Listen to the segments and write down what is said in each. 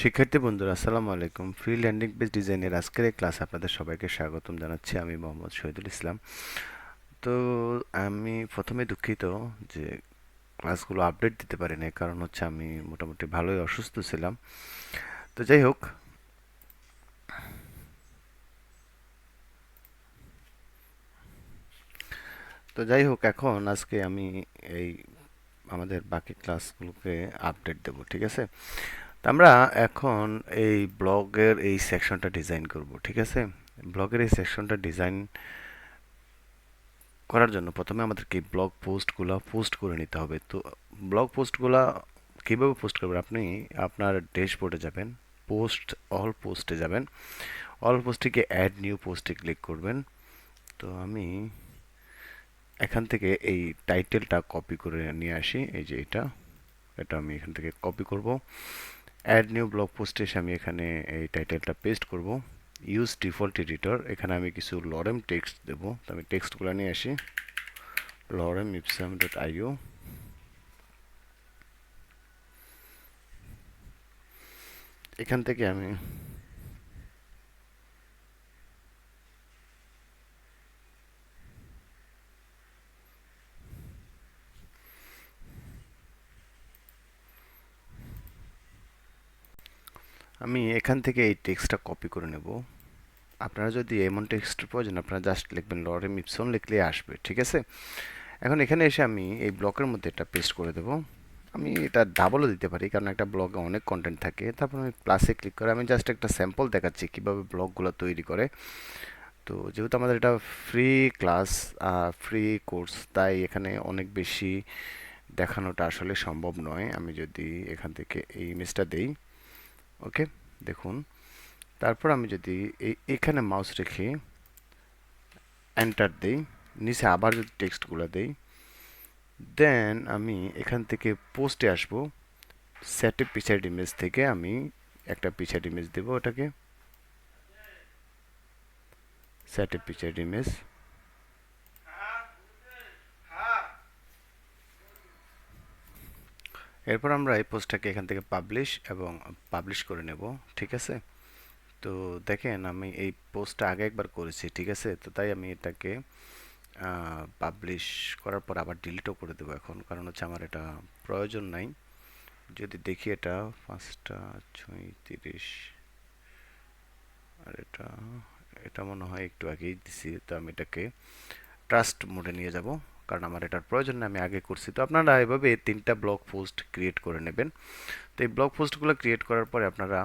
শিক্ষার্থী বন্ধুরা, আসসালামু আলাইকুম। ফ্রি ল্যান্ডিং পেজ ডিজাইনের আজকের এই ক্লাস আপনাদের সবাইকে স্বাগতম জানাচ্ছি। আমি মোহাম্মদ শহীদুল ইসলাম। তো আমি প্রথমে দুঃখিত যে ক্লাসগুলো আপডেট দিতে পারি না কারণ হচ্ছে আমি মোটামুটি ভালোই অসুস্থ ছিলাম। তো যাই হোক, তো যাই হোক, এখন আজকে আমি এই আমাদের বাকি ক্লাসগুলোকে আপডেট দেব, ঠিক আছে? আমরা এখন এই ব্লগের এই সেকশনটা ডিজাইন করব, ঠিক আছে? ব্লগের এই সেকশনটা ডিজাইন করার জন্য প্রথমে আমাদেরকে ব্লগ পোস্টগুলো পোস্ট করে নিতে হবে। তো ব্লগ পোস্টগুলো কীভাবে পোস্ট করবেন? আপনি আপনার ড্যাশবোর্ডে যাবেন পোস্ট অল পোস্টে যাবেন। অল পোস্টে অ্যাড নিউ পোস্টে ক্লিক করবেন। তো আমি এখান থেকে এই টাইটেলটা কপি করে নিয়ে আসি। এই যে এটা এটা আমি এখান থেকে কপি করব। অ্যাড নিউ ব্লগ পোস্টে এসে আমি এখানে এই টাইটেলটা পেস্ট করব। ইউজ ডিফল্ট এডিটর এখানে আমি কিছু লরেম টেক্সট দেবো। তো আমি টেক্সটগুলো নিয়ে আসি। লরেম ইপসাম ডট আইও এখান থেকে আমি আমি এখান থেকে এই টেক্সটটা কপি করে নেব। আপনারা যদি এমন টেক্সট প্রয়োজন, আপনারা জাস্ট লিখবেন লরেম ইপসন লিখলে আসবে, ঠিক আছে? এখন এখানে এসে আমি এই ব্লকের মধ্যে এটা পেস্ট করে দেব। আমি এটা ডাবলও দিতে পারি, কারণ একটা ব্লগে অনেক কন্টেন্ট থাকে। তারপর আমি প্লাসে ক্লিক করে, আমি জাস্ট একটা স্যাম্পল দেখাচ্ছি কীভাবে ব্লগগুলো তৈরি করে। তো যেহেতু আমাদের এটা ফ্রি ক্লাস ফ্রি কোর্স তাই এখানে অনেক বেশি দেখানোটা আসলে সম্ভব নয়। আমি যদি এখান থেকে এই ইমেজটা দেই ওকে দেখুন। তারপর আমি যদি এখানে মাউস রেখে এন্টার দেই, নিচে আবার যদি টেক্সটগুলো দেই দেন আমি এখান থেকে পোস্টে আসব। সেটে পিছাইড ইমেজ থেকে আমি একটা পিছাইড ইমেজ দেব ওটাকে। সেটে পিছাইড ইমেজ এরপর আমরা এই পোস্টটাকে এখান থেকে পাবলিশ এবং পাবলিশ করে নেব, ঠিক আছে? তো দেখেন, আমি এই পোস্টটা আগে একবার করেছি, ঠিক আছে? তো তাই আমি এটাকে পাবলিশ করার পর আবার ডিলিটও করে দেবো এখন, কারণ হচ্ছে আমার এটা প্রয়োজন নাই। যদি দেখি এটা, পাঁচটা ছয়ত্রিশ আর এটা এটা মনে হয় একটু আগেই দিছি, তো আমি এটাকে ট্রাস্ট মোডে নিয়ে যাব। কারণ আমার এটার প্রয়োজন নেই, আমি আগে করছি। তো আপনারা এভাবে তিনটা ব্লগ পোস্ট ক্রিয়েট করে নেবেন। তো এই ব্লগ পোস্টগুলো ক্রিয়েট করার পরে আপনারা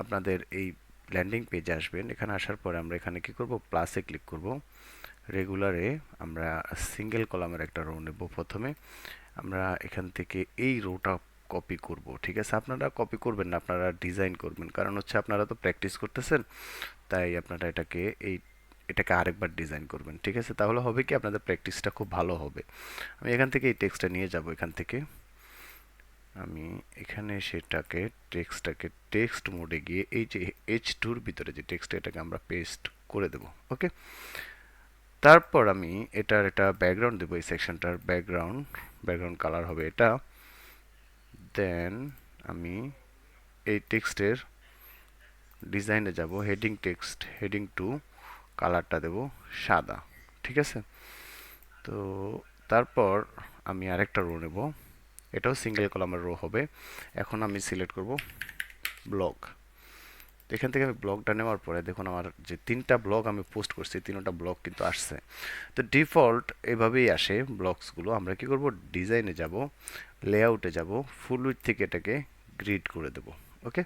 আপনাদের এই ল্যান্ডিং পেজে আসবেন। এখানে আসার পরে আমরা এখানে কি করব? প্লাসে ক্লিক করব। রেগুলারে আমরা সিঙ্গেল কলামের একটা রো নেব প্রথমে। আমরা এখান থেকে এই রোটা কপি করব, ঠিক আছে? আপনারা কপি করবেন না, আপনারা ডিজাইন করবেন। কারণ হচ্ছে আপনারা তো প্র্যাকটিস করতেছেন, তাই আপনারা এটাকে এই এটাকে আরেকবার ডিজাইন করবেন, ঠিক আছে? তাহলে হবে কি আপনাদের প্র্যাকটিসটা খুব ভালো হবে। আমি এখান থেকে এই টেক্সটটা নিয়ে যাব, এখান থেকে। আমি এখানে সেটাকে টেক্সটটাকে টেক্সট মোডে গিয়ে এই যে এইচ টুর ভিতরে যে টেক্সট এটাকে আমরা পেস্ট করে দেব ওকে তারপর আমি এটার এটা ব্যাকগ্রাউন্ড দেবো, এই সেকশনটার ব্যাকগ্রাউন্ড ব্যাকগ্রাউন্ড কালার হবে এটা। দেন আমি এই টেক্সটের ডিজাইনে যাব হেডিং টেক্সট হেডিং টু কালারটা দেব সাদা, ঠিক আছে? তো তারপর আমি আরেকটা রো নেব। এটাও সিঙ্গেল কলামের রো হবে। এখন আমি সিলেক্ট করব ব্লগ এখান থেকে আমি ব্লগটা নেওয়ার পরে দেখুন আমার যে তিনটা ব্লগ আমি পোস্ট করছি, তিনটা ব্লগ কিন্তু আসছে। তো ডিফল্ট এভাবেই আসে ব্লগসগুলো আমরা কি করব? ডিজাইনে যাব লেআউটে যাব ফুল উইথ থেকে এটাকে গ্রিড করে দেব ওকে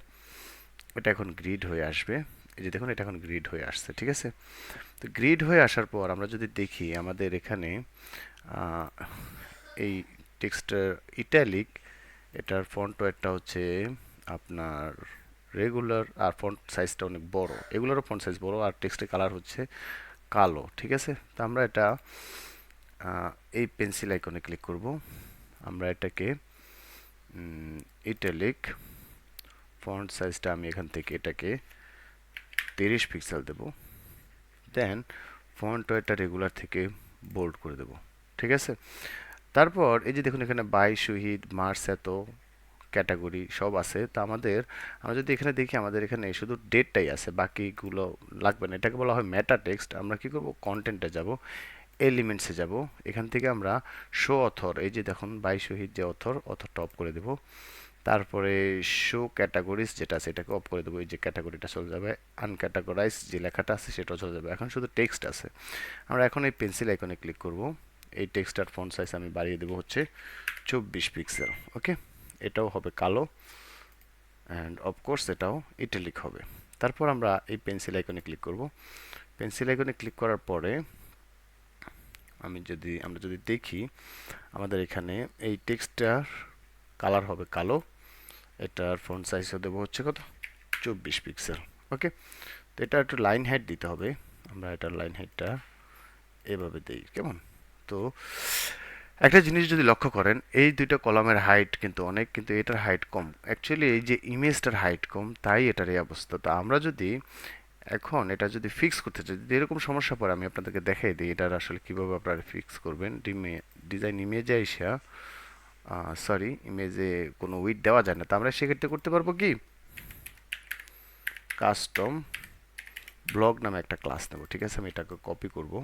এটা এখন গ্রিড হয়ে আসবে। এই যে দেখুন, এটা এখন গ্রিড হয়ে আসছে, ঠিক আছে? তো গ্রিড হয়ে আসার পর আমরা যদি দেখি, আমাদের এখানে এই টেক্সটার ইটালিক এটার ফন্ট একটা হচ্ছে আপনার রেগুলার আর ফন্ট সাইজটা অনেক বড়। এগুলোরও ফন্ট সাইজ বড়, আর টেক্সটের কালার হচ্ছে কালো, ঠিক আছে? তো আমরা এটা এই পেন্সিল আইকনে ক্লিক করব। আমরা এটাকে ইটালিক ফন্ট সাইজটা আমি এখান থেকে এটাকে তিরিশ পিক্সেল দেব। দেন ফন্ট ওয়েটটা রেগুলার থেকে বোল্ড করে দেব। ঠিক আছে? তারপর এই যে দেখুন এখানে বাই শহীদ, মার্চ এত ক্যাটাগরি সব আছে। তো আমাদের, আমরা যদি এখানে দেখি আমাদের এখানে শুধু ডেটটাই আছে, বাকিগুলো লাগবে না। এটাকে বলা হয় মেটা টেক্সট আমরা কি করব? কন্টেন্টে যাব এলিমেন্টসে যাব। এখান থেকে আমরা শো অথর এই যে দেখুন বাই শহীদ যে অথর অথরটা অফ করে দেব। তারপরে শো ক্যাটাগরিজ যেটা আছে এটাকে অফ করে দেবো। এই যে ক্যাটাগরিটা চলে যাবে আনক্যাটাগরাইজ যে লেখাটা আছে সেটাও চলে যাবে। এখন শুধু টেক্সট আছে। আমরা এখন এই পেন্সিল আইকনে ক্লিক করব। এই টেক্সটার ফন্ট সাইজ আমি বাড়িয়ে দেবো হচ্ছে চব্বিশ পিক্সেল ওকে এটাও হবে কালো। অ্যান্ড অফকোর্স এটাও ইটালিক হবে। তারপর আমরা এই পেন্সিল আইকনে ক্লিক করব। পেন্সিল আইকনে ক্লিক করার পরে আমি যদি, আমরা যদি দেখি, আমাদের এখানে এই টেক্সটটার কালার হবে কালো। এটার ফ্রন্ট সাইজ দেবো হচ্ছে কত? চব্বিশ পিক্সেল ওকে তো এটা একটু লাইন হাইট দিতে হবে। আমরা এটার লাইন হাইটটা এভাবে দিই, কেমন? তো একটা জিনিস যদি লক্ষ্য করেন, এই দুইটা কলামের হাইট কিন্তু অনেক, কিন্তু এটার হাইট কম। অ্যাকচুয়ালি এই যে ইমেজটার হাইট কম, তাই এটার এই অবস্থা। তো আমরা যদি এখন এটা যদি ফিক্স করতে চাই, যদি এরকম সমস্যা পড়ে, আমি আপনাদেরকে দেখাই দিই, এটার আসলে কীভাবে আপনারা ফিক্স করবেন। ডিমে ডিজাইন ইমেজে আইসা সরি ইমেজে কোনো উইথ দেওয়া যায় না। তো আমরা সেক্ষেত্রে করতে পারব কি? কাস্টম ব্লগ নামে একটা ক্লাস নেব। ঠিক আছে, আমি এটাকে কপি করব।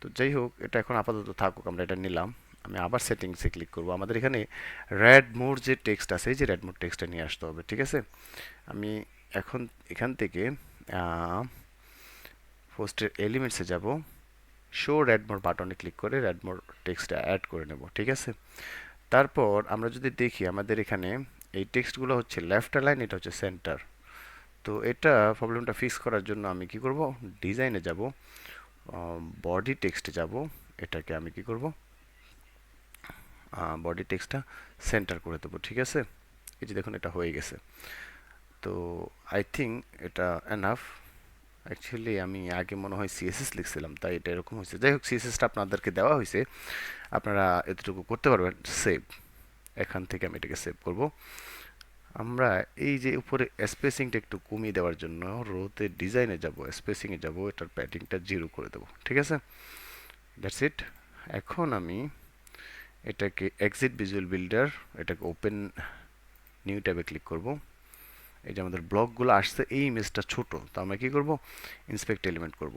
তো যাই হোক, এটা এখন আপাতত থাকুক, আমরা এটা নিলাম। আমি আবার সেটিংসে ক্লিক করব। আমাদের এখানে রেড মোড যে টেক্সট আছে, এই যে রেড মোড টেক্সটটা নিয়ে আসতে হবে, ঠিক আছে? আমি এখন এখান থেকে পোস্টের এলিমেন্টসে যাব। শো রেড মোড বাটনে ক্লিক করে রেড মোড টেক্সটটা অ্যাড করে নেব, ঠিক আছে? তারপর আমরা যদি দেখি আমাদের এখানে এই টেক্সটগুলো হচ্ছে লেফট লাইন, এটা হচ্ছে সেন্টার। তো এটা প্রবলেমটা ফিক্স করার জন্য আমি কি করব? ডিজাইনে যাব বডি টেক্সটে যাব, এটাকে আমি কি করব? বডি টেক্সটটা সেন্টার করে দেবো, ঠিক আছে? এই যে দেখুন, এটা হয়ে গেছে। তো আই থিঙ্ক এটা এনাফ অ্যাকচুয়ালি আমি আগে মনে হয় সিএসএস লিখছিলাম, তাই এটা এরকম হয়েছে। যাই হোক সিএসএসটা আপনাদেরকে দেওয়া হয়েছে। আপনারা এতটুকু করতে পারবেন সেভ এখান থেকে আমি এটাকে সেভ করব। আমরা এই যে উপরে স্পেসিংটা একটু কমিয়ে দেওয়ার জন্য রোতে ডিজাইনে যাব স্পেসিংয়ে যাব, এটার প্যাটিংটা জিরো করে দেবো, ঠিক আছে? দ্যাটস ইট এখন আমি এটাকে এক্সিট ভিজুয়াল বিল্ডার এটাকে ওপেন নিউ ট্যাবে ক্লিক করব। এই যে আমাদের ব্লকগুলো আসছে, এই ইমেজটা ছোট। তো আমরা কী করব? ইন্সপেক্ট এলিমেন্ট করব।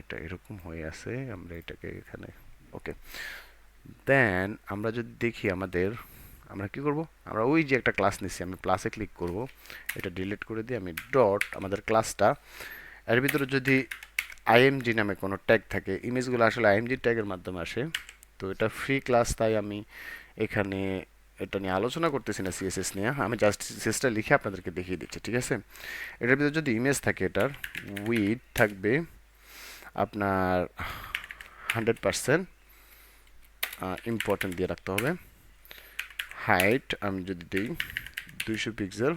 এটা এরকম হয়ে আছে, আমরা এটাকে এখানে ওকে দেন আমরা যদি দেখি আমাদের, আমরা কি করব? আমরা ওই যে একটা ক্লাস নিচ্ছি আমি প্লাসে ক্লিক করব। এটা ডিলিট করে দিয়ে আমি ডট আমাদের ক্লাসটা এর ভিতরে যদি আইএমজি নামে কোনো ট্যাগ থাকে ইমেজগুলো আসলে আইএমজি ট্যাগের মাধ্যমে আসে। তো এটা ফ্রি ক্লাস তাই আমি এখানে এটা নিয়ে আলোচনা করতেছি না সিএসএস নিয়ে। আমি জাস্ট সিএসটা লিখে আপনাদেরকে দেখিয়ে দিচ্ছি, ঠিক আছে? এটার ভিতরে যদি ইমেজ থাকে এটার উইথ থাকবে আপনার হান্ড্রেড পারসেন্ট ইম্পর্টেন্ট দিয়ে রাখতে হবে। হাইট আমি যদি দিই দুইশো পিক্সেল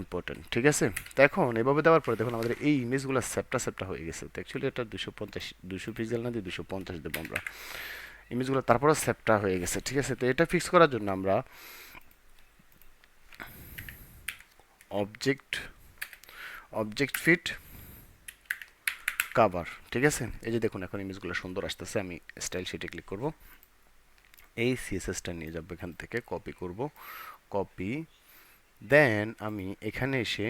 ইম্পর্টেন্ট ঠিক আছে? তো এখন এভাবে দেওয়ার পরে দেখুন আমাদের এই ইমেজগুলো সেপটা সেপটা হয়ে গেছে। তো অ্যাকচুয়ালি এটা দুশো পঞ্চাশ দুশো পিক্সেল না দিয়ে দুশো পঞ্চাশ দেবো আমরা। ইমেজগুলো তারপরে সেপটা হয়ে গেছে, ঠিক আছে? তো এটা ফিক্স করার জন্য আমরা অবজেক্ট অবজেক্ট ফিট কাভার ঠিক আছে? এই যে দেখুন, এখন ইমেজগুলো সুন্দর আসতেছে, আমি স্টাইল শিটে ক্লিক করব। এই সিএসএসটা নিয়ে যাব এখান থেকে কপি করব কপি দেন আমি এখানে এসে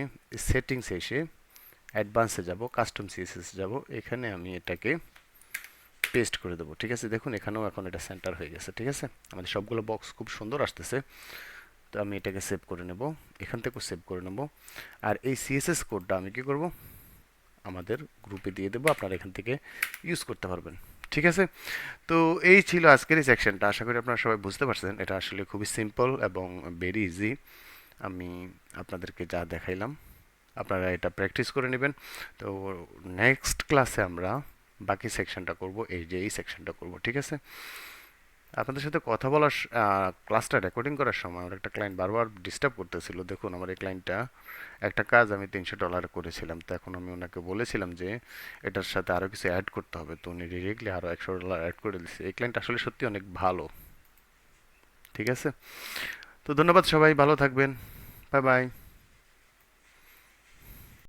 সেটিংসে এসে অ্যাডভান্সে যাব কাস্টম সিএসএস যাব, এখানে আমি এটাকে পেস্ট করে দেবো, ঠিক আছে? দেখুন, এখানেও এখন এটা সেন্টার হয়ে গেছে, ঠিক আছে? আমাদের সবগুলো বক্স খুব সুন্দর আসতেছে। তো আমি এটাকে সেভ করে নেব, এখান থেকেও সেভ করে নেব। আর এই সিএসএস কোডটা আমি কি করব? আমাদের গ্রুপে দিয়ে দেবো, আপনারা এখান থেকে ইউজ করতে পারবেন, ঠিক আছে? তো এই ছিল আজকের এই সেকশনটা আশা করি আপনারা সবাই বুঝতে পারছেন। এটা আসলে খুবই সিম্পল এবং ভেরি ইজি আমি আপনাদেরকে যা দেখাইলাম, আপনারা এটা প্র্যাকটিস করে নেবেন। তো নেক্সট ক্লাসে আমরা বাকি সেকশনটা করব, এই যে এই সেকশনটা করব, ঠিক আছে? আপনাদের সাথে কথা বলার ক্লাসটা রেকর্ডিং করার সময় আমার একটা ক্লায়েন্ট বারবার ডিস্টার্ব করতেছিল। দেখুন, আমার এই ক্লায়েন্টটা একটা কাজ আমি তিনশো ডলার করেছিলাম। তো এখন আমি ওনাকে বলেছিলাম যে, এটার সাথে আরও কিছু অ্যাড করতে হবে। তো উনি ডিরেক্টলি আরও একশো ডলার অ্যাড করে দিচ্ছে এই ক্লায়েন্ট আসলে সত্যি অনেক ভালো। ঠিক আছে? তো ধন্যবাদ সবাই, ভালো থাকবেন। Bye bye